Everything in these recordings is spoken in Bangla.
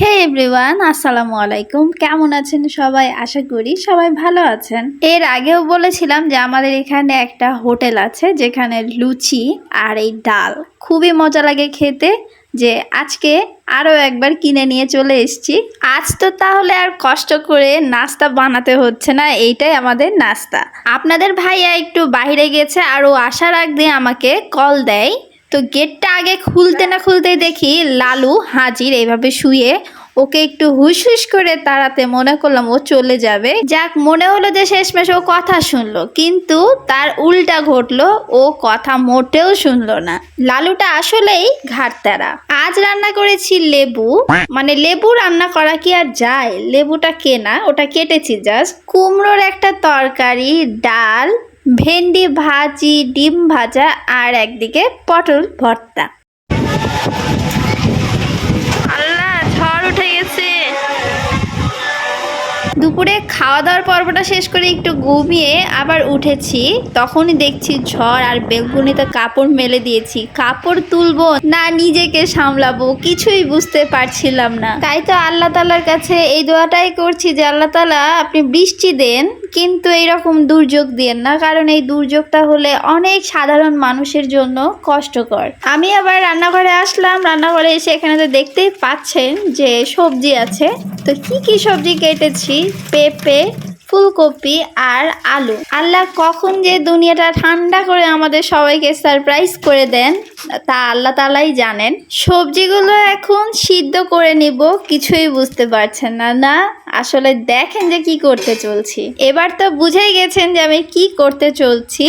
হে এভরিওয়ান আসসালামু আলাইকুম। কেমন আছেন সবাই? আশা করি সবাই ভালো আছেন। এর আগেও বলেছিলাম যে আমাদের এখানে একটা হোটেল আছে, যেখানে লুচি আর এই ডাল। খুবই মজা লাগে খেতে। যে আজকে আরও একবার কিনে নিয়ে চলে এসেছি। আজ তো তাহলে আর কষ্ট করে নাস্তা বানাতে হচ্ছে না, এইটাই আমাদের নাস্তা। আপনাদের ভাইয়া একটু বাইরে গেছে আর ও আসার আগ দিয়ে আমাকে কল দেয়। তো গেটটা আগে খুলতে না খুলতেই দেখি লালু হাজির এইভাবে শুয়ে ওকে একটু হুশ হুশ করে তাড়াতে মনে করলাম ও চলে যাবে। যাক, মনে হলো যে শেষমেশ ও কথা শুনলো, কিন্তু তার উল্টা ঘটলো, ও কথা মোটেও শুনলো না। লালুটা আসলেই ঘাটতারা আজ রান্না করেছি লেবু। মানে লেবু রান্না করা কি আর যায়? লেবুটা কেনা, ওটা কেটেছি জাস্ট কুমড়োর একটা তরকারি, ডাল ভেন্ডি ভাজি ডিম ভাজা আর একদিকে পটল ভর্তা। আল্লাহ ঝড় উঠে গেছে। দুপুরে খাওয়া দাওয়ার পর্বটা শেষ করে একটু ঘুমিয়ে আবার উঠেছি। তখনই দেখছি ঝড় আর বেলকুনিতে কাপড় মেলে দিয়েছি। কাপড় তুলবো না নিজেকে সামলাবো কিছুই বুঝতে পারছিলাম না। তাই তো আল্লাহ তালার কাছে এই দোয়াটাই করছি যে আল্লাহ তালা আপনি বৃষ্টি দেন কিন্তু এইরকম দুর্যোগ দিয়েন না, কারণ এই দুর্যোগটা হলে অনেক সাধারণ মানুষের জন্য কষ্টকর। আমি আবার রান্নাঘরে আসলাম, রান্নাঘরে এসে এখানে তো দেখতেই পাচ্ছেন যে সবজি আছে। তো কি কি সবজি কেটেছি? পেঁপে ফুলকপি আর আলু। আল্লাহ কখন যে দুনিয়াটা ঠান্ডা করে আমাদের সবাইকে সারপ্রাইজ করে দেন, তা আল্লাহ তালাই জানেন। সবজিগুলো এখন সিদ্ধ করে নিব, কিছুই বুঝতে পারছেন না। না, আসলে দেখেন যে কি করতে চলছি। এবার তো বুঝেই গেছেন যে আমি কি করতে চলছি,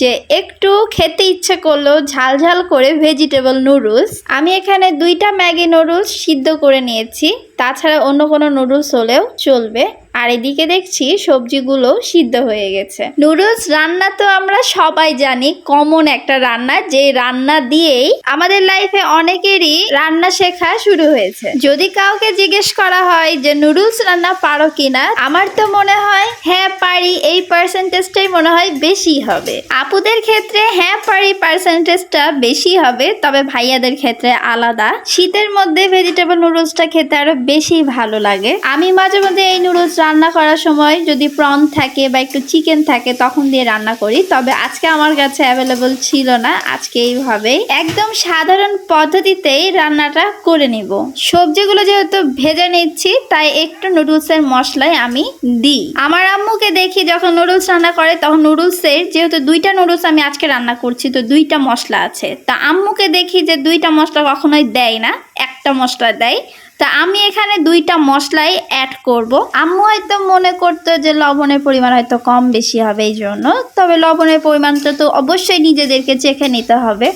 যে একটু খেতে ইচ্ছে করল ঝাল ঝাল করে ভেজিটেবল নুডলস আমি এখানে দুইটা ম্যাগি নুডলস সিদ্ধ করে নিয়েছি, তাছাড়া অন্য কোনো নুডলস হলেও চলবে। আর এদিকে দেখছি সবজিগুলো সিদ্ধ হয়ে গেছে। নুডলস রান্না তো আমরা সবাই জানি, কমন একটা রান্না। যে রান্না দিয়েই আমাদের লাইফে অনেকেরই রান্না শেখা শুরু হয়েছে। যদি কাউকে জিজ্ঞেস করা হয় যে, নুডলস রান্না পারো কিনা? আমার তো মনে হয় হ্যাঁ পারি। এই পার্সেন্টেজটাই মনে হয় বেশি হবে। আপুদের ক্ষেত্রে হ্যাঁ পারি। পার্সেন্টেজটা বেশি হবে। তবে ভাইয়াদের ক্ষেত্রে আলাদা। শীতের মধ্যে ভেজিটেবল নুডলসটা খেতে আরও বেশি ভালো লাগে। আমি মাঝে মধ্যে এই নুডলস রান্না করার সময় যদি প্রন থাকে বা একটু চিকেন থাকে, তখন দিয়ে রান্না করি। তবে আজকে আমার কাছে অ্যাভেলেবল ছিল না। আজকে এইভাবে একদম সাধারণ পদ্ধতিতেই রান্নাটা করে নিব। সবজিগুলো যেহেতু ভেজে নিচ্ছি, তাই একটু নুডলসের মশলাই আমি দিই। আমার আম্মুকে দেখি যখন নুডলস রান্না করে, তখন নুডলসের যেহেতু দুইটা নুডলস আমি আজকে রান্না করছি, তো দুইটা মশলা আছে। তা আম্মুকে দেখি যে দুইটা মশলা কখনোই দেয় না, একটা মশলা দেয়। তা আমি এখানে দুইটা মশলাই অ্যাড করব। আম্মু হয়তো মনে করতো যে লবণের পরিমাণ হয়তো কম বেশি হবে এই জন্য। তবে লবণের পরিমাণটা তো অবশ্যই নিজেদেরকে চেখে নিতে হবে।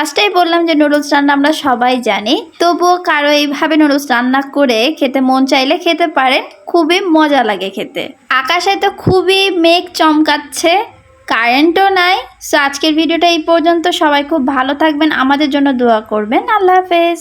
ফার্স্টেই বললাম যে নুডলস রান্না আমরা সবাই জানি। তবুও কারও এইভাবে নুডলস রান্না করে খেতে মন চাইলে খেতে পারেন। খুবই মজা লাগে খেতে। আকাশে তো খুবই মেঘ চমকাচ্ছে কারেন্টও নাই। সো আজকের ভিডিওটা এই পর্যন্ত। সবাই খুব ভালো থাকবেন, আমাদের জন্য দোয়া করবেন। আল্লাহ হাফেজ।